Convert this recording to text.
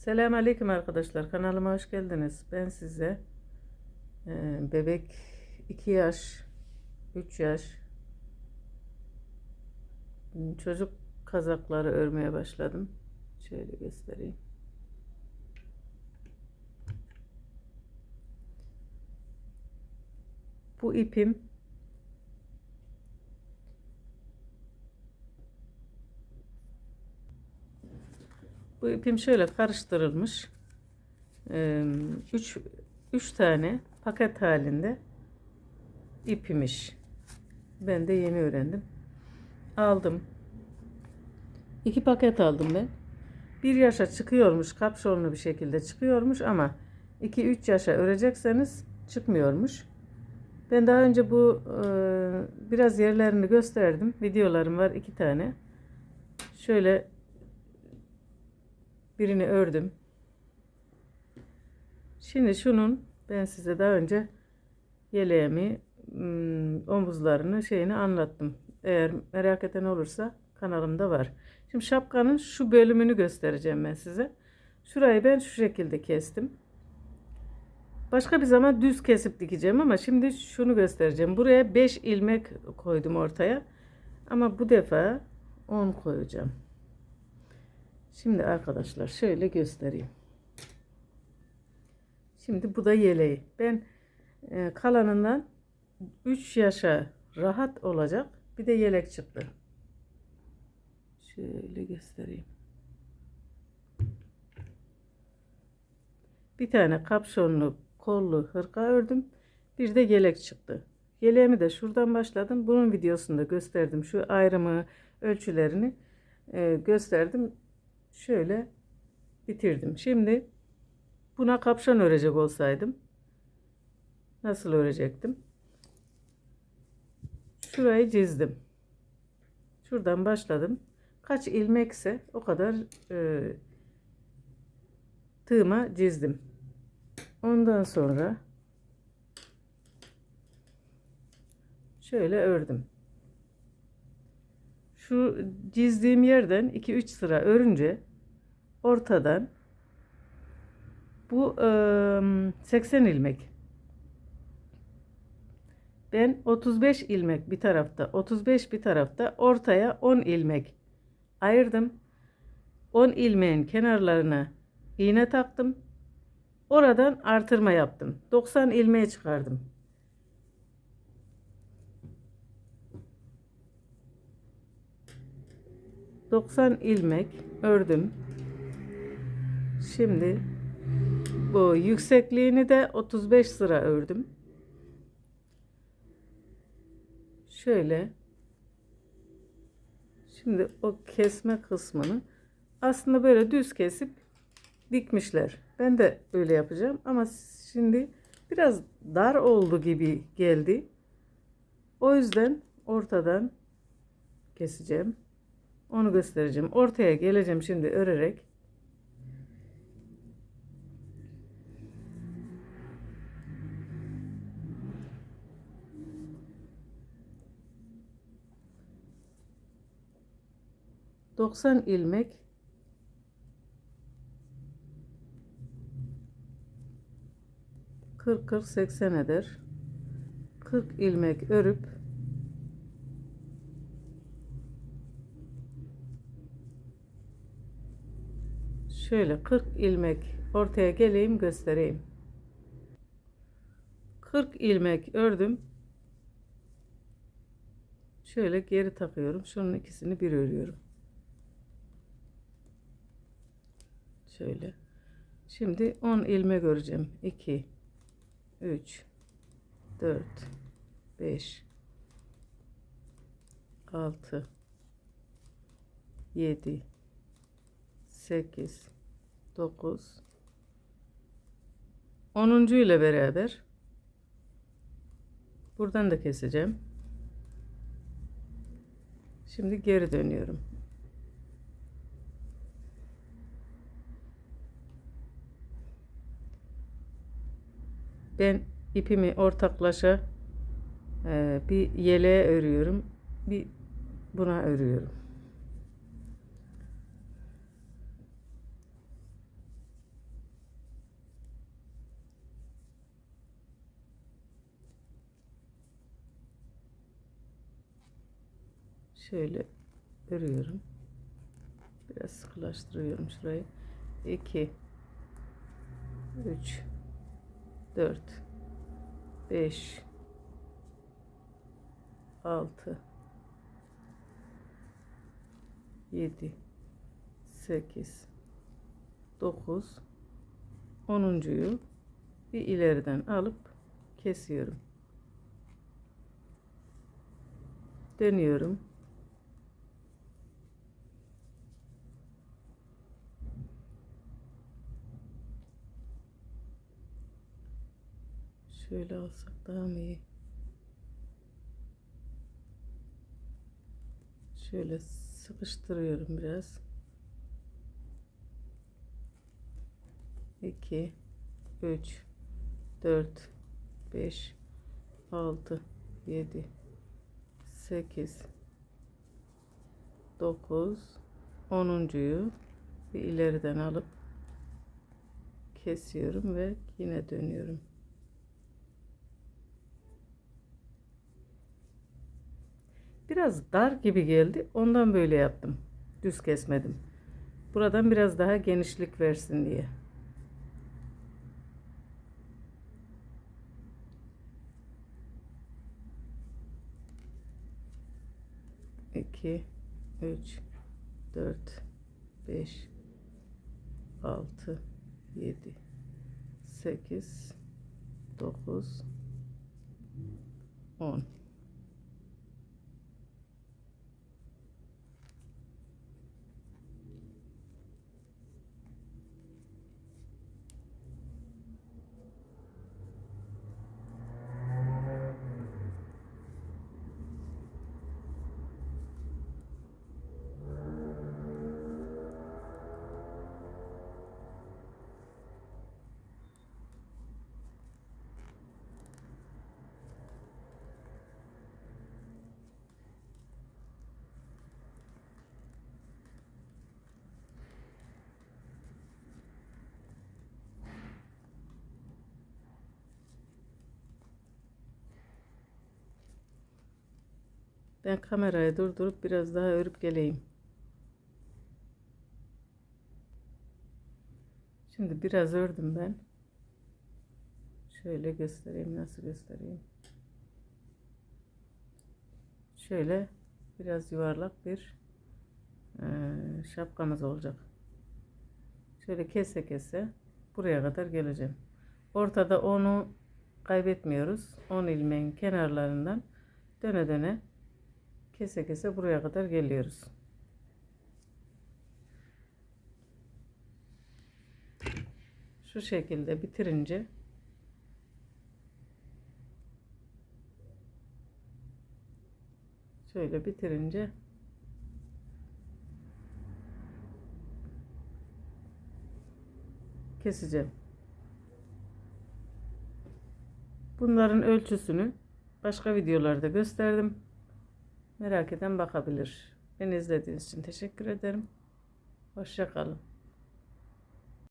Selamun Aleyküm arkadaşlar. Kanalıma hoş geldiniz. Ben size e, bebek 2 yaş, 3 yaş çocuk kazakları örmeye başladım. Şöyle göstereyim. Bu ipim Bu ipim şöyle karıştırılmış. 3 3 tane paket halinde ipimiş. Ben de yeni öğrendim. Aldım. 2 paket aldım ben. 1 yaşa çıkıyormuş, kapşonlu bir şekilde çıkıyormuş ama 2-3 yaşa örecekseniz çıkmıyormuş. Ben daha önce bu e, biraz yerlerini gösterdim. Videolarım var iki tane. Şöyle birini ördüm. Şimdi şunun ben size daha önce yeleğimi ım, omuzlarını şeyini anlattım. Eğer merak eden olursa kanalımda var. Şimdi şapkanın şu bölümünü göstereceğim ben size. Şurayı ben şu şekilde kestim. Başka bir zaman düz kesip dikeceğim ama şimdi şunu göstereceğim. Buraya 5 ilmek koydum ortaya. Ama bu defa 10 koyacağım. Şimdi arkadaşlar şöyle göstereyim. Şimdi bu da yeleği. Ben e, kalanından 3 yaşa rahat olacak. Bir de yelek çıktı. Şöyle göstereyim. Bir tane kapşonlu kollu hırka ördüm. Bir de yelek çıktı. Yeleğimi de şuradan başladım. Bunun videosunda gösterdim. Şu ayrımı, ölçülerini e, gösterdim. Şöyle bitirdim. Şimdi buna kapşon örecek olsaydım nasıl örecektim? Şurayı çizdim. Şuradan başladım. Kaç ilmekse o kadar e, tığıma çizdim. Ondan sonra şöyle ördüm. Şu çizdiğim yerden 2-3 sıra örünce ortadan bu e, 80 ilmek. Ben 35 ilmek bir tarafta, 35 bir tarafta, ortaya 10 ilmek ayırdım. 10 ilmeğin kenarlarına iğne taktım. Oradan artırma yaptım. 90 ilmeğe çıkardım. Doksan ilmek ördüm. Şimdi bu yüksekliğini de 35 sıra ördüm. Şöyle. Şimdi o kesme kısmını aslında böyle düz kesip dikmişler. Ben de öyle yapacağım ama şimdi biraz dar oldu gibi geldi. O yüzden ortadan keseceğim. Onu göstereceğim. Ortaya geleceğim şimdi örerek. Doksan ilmek kırk kırk seksen eder. Kırk ilmek örüp şöyle 40 ilmek ortaya geleyim göstereyim. 40 ilmek ördüm. Şöyle geri takıyorum. Şunun ikisini bir örüyorum. Şöyle. Şimdi 10 ilmek öreceğim. 2 3 4 5 6 7 8 9 10. ile beraber buradan da keseceğim. Şimdi geri dönüyorum. Ben ipimi ortaklaşa e, bir yeleğe örüyorum. Bir buna örüyorum. Şöyle örüyorum. Biraz sıkılaştırıyorum şurayı. 2 3 4 5 6 7 8 9 10'uncuyu bir ileriden alıp kesiyorum. Dönüyorum. Şöyle alsak daha mı iyi? Şöyle sıkıştırıyorum biraz. 2 3 4 5 6 7 8 9 10'uncuyu bir ileriden alıp kesiyorum ve yine dönüyorum. Biraz dar gibi geldi. Ondan böyle yaptım. Düz kesmedim. Buradan biraz daha genişlik versin diye. İki, üç, dört, beş, altı, yedi, sekiz, dokuz, on. Ben kamerayı durdurup biraz daha örüp geleyim. Şimdi biraz ördüm ben. Şöyle göstereyim nasıl göstereyim. Şöyle biraz yuvarlak bir eee, şapkamız olacak. Şöyle kese kese buraya kadar geleceğim. Ortada onu kaybetmiyoruz. 10 ilmeğin kenarlarından döne döne kese kese buraya kadar geliyoruz. Şu şekilde bitirince şöyle bitirince keseceğim. Bunların ölçüsünü başka videolarda gösterdim. Merak eden bakabilir. Beni izlediğiniz için teşekkür ederim. Hoşça kalın.